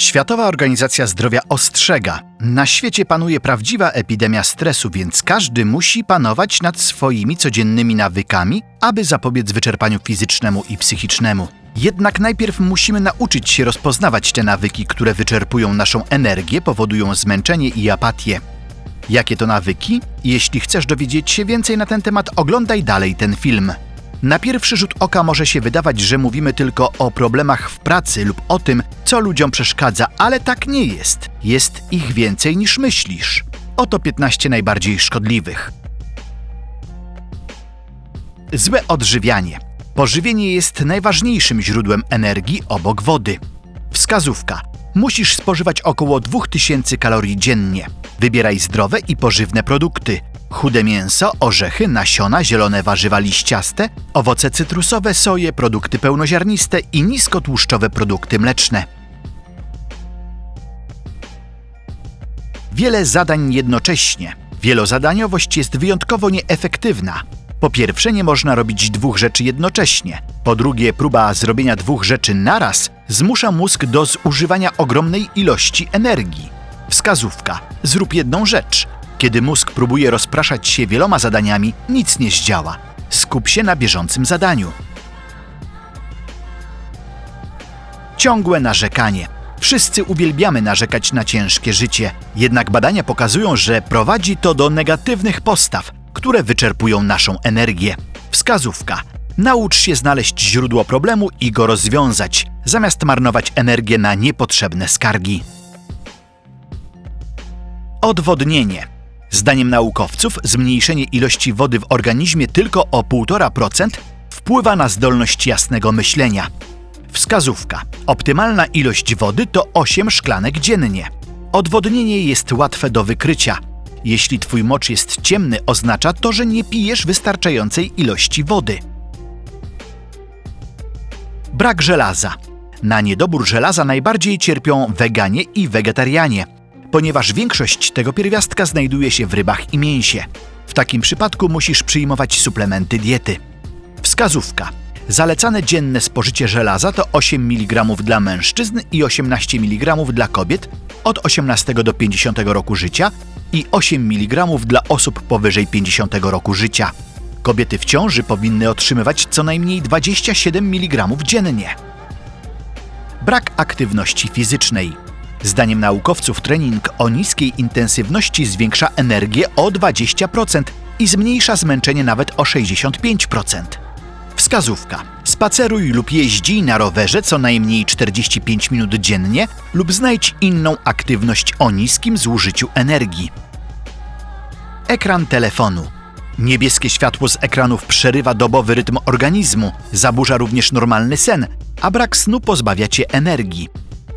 Światowa Organizacja Zdrowia ostrzega: na świecie panuje prawdziwa epidemia stresu, więc każdy musi panować nad swoimi codziennymi nawykami, aby zapobiec wyczerpaniu fizycznemu i psychicznemu. Jednak najpierw musimy nauczyć się rozpoznawać te nawyki, które wyczerpują naszą energię, powodują zmęczenie i apatię. Jakie to nawyki? Jeśli chcesz dowiedzieć się więcej na ten temat, oglądaj dalej ten film. Na pierwszy rzut oka może się wydawać, że mówimy tylko o problemach w pracy lub o tym, co ludziom przeszkadza, ale tak nie jest. Jest ich więcej niż myślisz. Oto 15 najbardziej szkodliwych. Złe odżywianie. Pożywienie jest najważniejszym źródłem energii obok wody. Wskazówka. Musisz spożywać około 2000 kalorii dziennie. Wybieraj zdrowe i pożywne produkty. Chude mięso, orzechy, nasiona, zielone warzywa liściaste, owoce cytrusowe, soje, produkty pełnoziarniste i niskotłuszczowe produkty mleczne. Wiele zadań jednocześnie. Wielozadaniowość jest wyjątkowo nieefektywna. Po pierwsze, nie można robić dwóch rzeczy jednocześnie. Po drugie, próba zrobienia dwóch rzeczy naraz zmusza mózg do zużywania ogromnej ilości energii. Wskazówka: zrób jedną rzecz. Kiedy mózg próbuje rozpraszać się wieloma zadaniami, nic nie zdziała. Skup się na bieżącym zadaniu. Ciągłe narzekanie. Wszyscy uwielbiamy narzekać na ciężkie życie, jednak badania pokazują, że prowadzi to do negatywnych postaw, które wyczerpują naszą energię. Wskazówka. Naucz się znaleźć źródło problemu i go rozwiązać, zamiast marnować energię na niepotrzebne skargi. Odwodnienie. Zdaniem naukowców, zmniejszenie ilości wody w organizmie tylko o 1,5% wpływa na zdolność jasnego myślenia. Wskazówka. Optymalna ilość wody to 8 szklanek dziennie. Odwodnienie jest łatwe do wykrycia. Jeśli twój mocz jest ciemny, oznacza to, że nie pijesz wystarczającej ilości wody. Brak żelaza. Na niedobór żelaza najbardziej cierpią weganie i wegetarianie, ponieważ większość tego pierwiastka znajduje się w rybach i mięsie. W takim przypadku musisz przyjmować suplementy diety. Wskazówka. Zalecane dzienne spożycie żelaza to 8 mg dla mężczyzn i 18 mg dla kobiet od 18 do 50 roku życia i 8 mg dla osób powyżej 50 roku życia. Kobiety w ciąży powinny otrzymywać co najmniej 27 mg dziennie. Brak aktywności fizycznej. Zdaniem naukowców trening o niskiej intensywności zwiększa energię o 20% i zmniejsza zmęczenie nawet o 65%. Wskazówka. Spaceruj lub jeździ na rowerze co najmniej 45 minut dziennie lub znajdź inną aktywność o niskim zużyciu energii. Ekran telefonu. Niebieskie światło z ekranów przerywa dobowy rytm organizmu, zaburza również normalny sen, a brak snu pozbawia cię energii.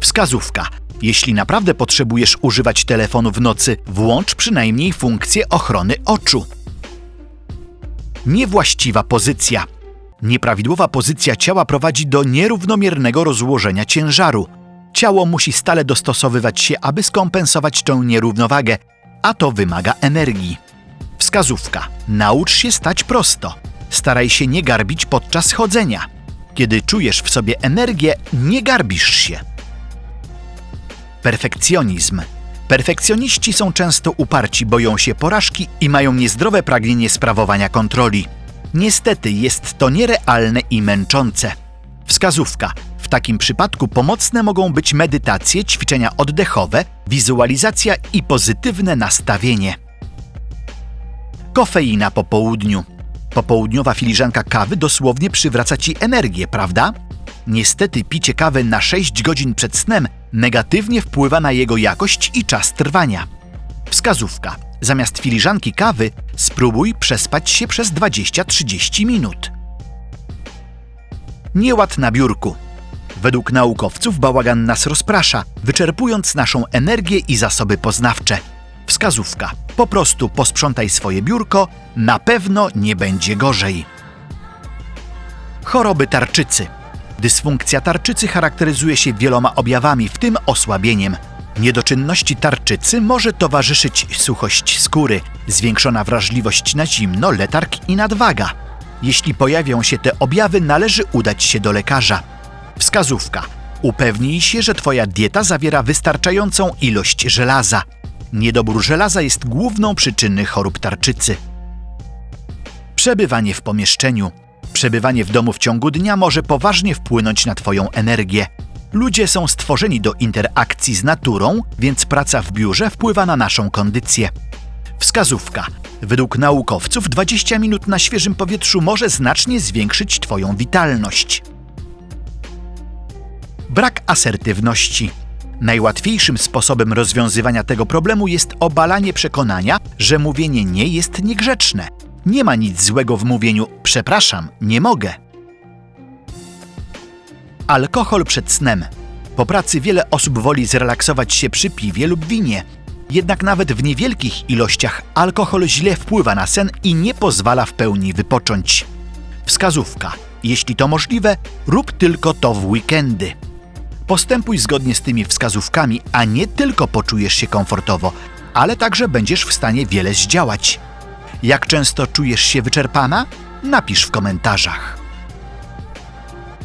Wskazówka. Jeśli naprawdę potrzebujesz używać telefonu w nocy, włącz przynajmniej funkcję ochrony oczu. Niewłaściwa pozycja. Nieprawidłowa pozycja ciała prowadzi do nierównomiernego rozłożenia ciężaru. Ciało musi stale dostosowywać się, aby skompensować tę nierównowagę, a to wymaga energii. Wskazówka. Naucz się stać prosto. Staraj się nie garbić podczas chodzenia. Kiedy czujesz w sobie energię, nie garbisz się. Perfekcjonizm. Perfekcjoniści są często uparci, boją się porażki i mają niezdrowe pragnienie sprawowania kontroli. Niestety jest to nierealne i męczące. Wskazówka. W takim przypadku pomocne mogą być medytacje, ćwiczenia oddechowe, wizualizacja i pozytywne nastawienie. Kofeina po południu. Popołudniowa filiżanka kawy dosłownie przywraca ci energię, prawda? Niestety picie kawy na 6 godzin przed snem negatywnie wpływa na jego jakość i czas trwania. Wskazówka. Zamiast filiżanki kawy spróbuj przespać się przez 20-30 minut. Nieład na biurku. Według naukowców bałagan nas rozprasza, wyczerpując naszą energię i zasoby poznawcze. Wskazówka. Po prostu posprzątaj swoje biurko, na pewno nie będzie gorzej. Choroby tarczycy. Dysfunkcja tarczycy charakteryzuje się wieloma objawami, w tym osłabieniem. Niedoczynności tarczycy może towarzyszyć suchość skóry, zwiększona wrażliwość na zimno, letarg i nadwaga. Jeśli pojawią się te objawy, należy udać się do lekarza. Wskazówka. Upewnij się, że Twoja dieta zawiera wystarczającą ilość żelaza. Niedobór żelaza jest główną przyczyną chorób tarczycy. Przebywanie w pomieszczeniu. Przebywanie w domu w ciągu dnia może poważnie wpłynąć na Twoją energię. Ludzie są stworzeni do interakcji z naturą, więc praca w biurze wpływa na naszą kondycję. Wskazówka. Według naukowców 20 minut na świeżym powietrzu może znacznie zwiększyć Twoją witalność. Brak asertywności. Najłatwiejszym sposobem rozwiązywania tego problemu jest obalanie przekonania, że mówienie nie jest niegrzeczne. Nie ma nic złego w mówieniu przepraszam, nie mogę. Alkohol przed snem. Po pracy wiele osób woli zrelaksować się przy piwie lub winie. Jednak nawet w niewielkich ilościach alkohol źle wpływa na sen i nie pozwala w pełni wypocząć. Wskazówka. Jeśli to możliwe, rób tylko to w weekendy. Postępuj zgodnie z tymi wskazówkami, a nie tylko poczujesz się komfortowo, ale także będziesz w stanie wiele zdziałać. Jak często czujesz się wyczerpana? Napisz w komentarzach.